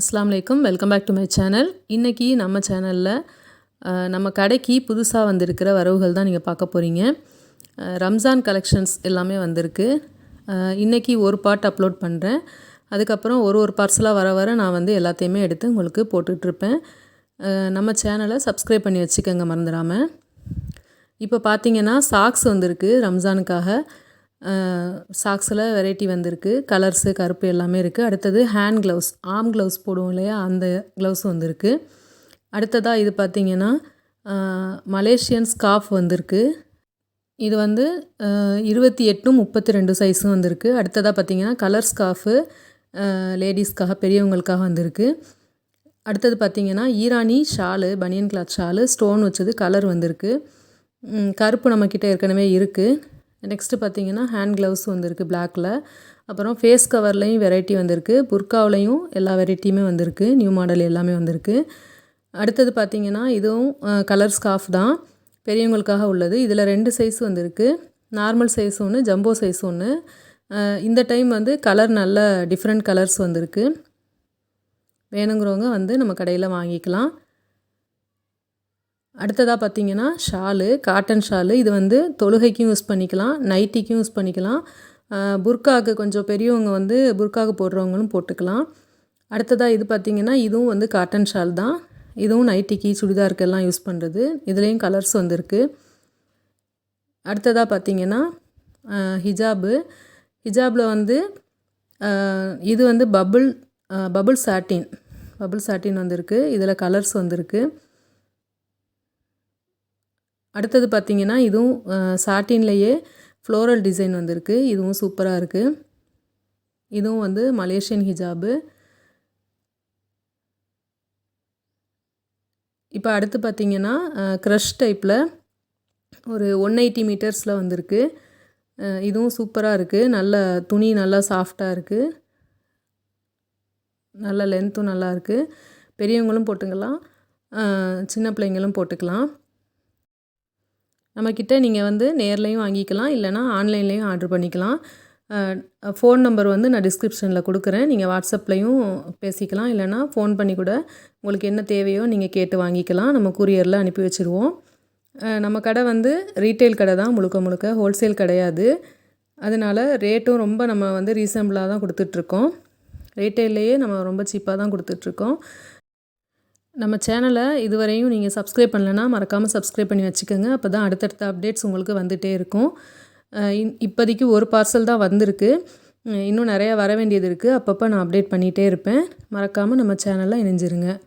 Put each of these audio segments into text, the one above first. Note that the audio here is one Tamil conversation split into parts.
அஸ்லாம் வலைக்கம் welcome back to my channel. இன்றைக்கி நம்ம சேனலில் நம்ம கடைக்கு புதுசாக வந்திருக்கிற வரவுகள் தான் நீங்கள் பார்க்க போகிறீங்க ரம்ஜான் கலெக்ஷன்ஸ் எல்லாமே வந்திருக்கு. இன்றைக்கி ஒரு பார்ட் அப்லோட் பண்ணுறேன் அதுக்கப்புறம் ஒரு ஒரு பார்சலாக வர வர நான் வந்து எல்லாத்தையுமே எடுத்து உங்களுக்கு போட்டுட்ருப்பேன் நம்ம சேனலை சப்ஸ்கிரைப் பண்ணி வச்சுக்கோங்க மறந்துடாமல் இப்போ பார்த்தீங்கன்னா சாக்ஸ் வந்திருக்கு ரம்ஜானுக்காக. சாக்ஸில் வெரைட்டி வந்திருக்கு. கலர்ஸு கருப்பு எல்லாமே இருக்குது அடுத்தது ஹேண்ட் க்ளவுஸ் ஆர்ம் க்ளவுஸ் போடுவோம் இல்லையா? அந்த க்ளவுஸ் வந்திருக்கு. அடுத்ததாக இது பார்த்தீங்கன்னா மலேசியன் ஸ்கார்ஃப் வந்திருக்கு. இது வந்து இருபத்தி எட்டும் முப்பத்தி ரெண்டு சைஸும் வந்திருக்கு. அடுத்ததாக பார்த்தீங்கன்னா கலர் ஸ்காஃபு லேடிஸ்க்காக பெரியவங்களுக்காக வந்திருக்கு. அடுத்தது பார்த்தீங்கன்னா ஈரானி ஷாலு பனியன் கிளாத் ஷாலு ஸ்டோன் வச்சது கலர் வந்திருக்கு. கருப்பு நம்மக்கிட்ட ஏற்கனவே இருக்குது நெக்ஸ்ட்டு பார்த்தீங்கன்னா ஹேண்ட் க்ளவுஸ் வந்திருக்கு பிளாக்கில் அப்புறம் ஃபேஸ் கவர்லேயும் வெரைட்டி வந்திருக்கு. புர்காவிலையும் எல்லா வெரைட்டியுமே வந்திருக்கு. நியூ மாடல் எல்லாமே வந்திருக்கு. அடுத்தது பார்த்தீங்கன்னா இதுவும் கலர் ஸ்காஃப் தான். பெரியவங்களுக்காக உள்ளது. இதில் ரெண்டு சைஸ் வந்திருக்கு. நார்மல் சைஸ் ஒன்று ஜம்போ சைஸ் ஒன்று இந்த டைம் வந்து கலர் நல்ல டிஃப்ரெண்ட் கலர்ஸ் வந்திருக்கு. வேணுங்கிறவங்க வந்து நம்ம கடையில் வாங்கிக்கலாம். அடுத்ததாக பார்த்தீங்கன்னா ஷாலு காட்டன் ஷாலு. இது வந்து தொழுகைக்கும் யூஸ் பண்ணிக்கலாம் நைட்டிக்கும் யூஸ் பண்ணிக்கலாம். புர்காவுக்கு கொஞ்சம் பெரியவங்க வந்து புர்காவுக்கு போடுறவங்களும் போட்டுக்கலாம். அடுத்ததாக இது பார்த்திங்கன்னா இதுவும் வந்து காட்டன் ஷால் தான். இதுவும் நைட்டிக்கு சுடிதாருக்கெல்லாம் யூஸ் பண்ணுறது இதுலேயும் கலர்ஸ் வந்திருக்கு. அடுத்ததாக பார்த்தீங்கன்னா ஹிஜாபு. ஹிஜாபில் வந்து இது வந்து bubble bubble satin bubble satin வந்திருக்கு. இதில் கலர்ஸ் வந்திருக்கு. அடுத்தது பார்த்திங்கன்னா இதுவும் சாட்டின்லேயே ஃப்ளோரல் டிசைன் வந்திருக்கு. இதுவும் சூப்பராக இருக்குது இதுவும் வந்து மலேசியன் ஹிஜாபு இப்போ அடுத்து பார்த்திங்கன்னா க்ரஷ் டைப்பில் ஒரு ஒன் எயிட்டி மீட்டர்ஸில் வந்திருக்கு. இதுவும் சூப்பராக இருக்குது நல்ல துணி நல்லா சாஃப்டாக இருக்குது நல்ல லென்த்தும் நல்லா இருக்குது பெரியவங்களும் போட்டுக்கலாம். சின்ன பிள்ளைங்களும் போட்டுக்கலாம். நம்மக்கிட்ட நீங்கள் வந்து நேர்லேயும் வாங்கிக்கலாம் இல்லைனா ஆன்லைன்லேயும் ஆர்டர் பண்ணிக்கலாம். ஃபோன் நம்பர் வந்து நான் டிஸ்கிரிப்ஷனில் கொடுக்குறேன். நீங்கள் வாட்ஸ்அப்லேயும் பேசிக்கலாம் இல்லைனா ஃபோன் பண்ணி கூட உங்களுக்கு என்ன தேவையோ நீங்கள் கேட்டு வாங்கிக்கலாம். நம்ம கூரியரில் அனுப்பி வச்சுருவோம். நம்ம கடை வந்து ரீட்டைல் கடை தான் முழுக்க முழுக்க ஹோல்சேல் கிடையாது. அதனால் ரேட்டும் ரொம்ப நம்ம வந்து ரீசனபிளாக தான் கொடுத்துட்ருக்கோம். ரீட்டைல்லையே நம்ம ரொம்ப சீப்பாக தான் கொடுத்துட்ருக்கோம். நம்ம சேனலை இதுவரையும் நீங்கள் சப்ஸ்கிரைப் பண்ணலைன்னா மறக்காமல் சப்ஸ்கிரைப் பண்ணி வச்சுக்கோங்க. அப்போ தான் அடுத்தடுத்த அப்டேட்ஸ் உங்களுக்கு வந்துகிட்டே இருக்கும். இன்- இப்போதைக்கு ஒரு பார்சல் தான் வந்திருக்கு. இன்னும் நிறையா வர வேண்டியது இருக்குது அப்பப்போ நான் அப்டேட் பண்ணிகிட்டே இருப்பேன். மறக்காமல் நம்ம சேனலில் இணைஞ்சிருங்க.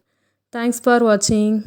தேங்க்ஸ் ஃபார் வாட்சிங்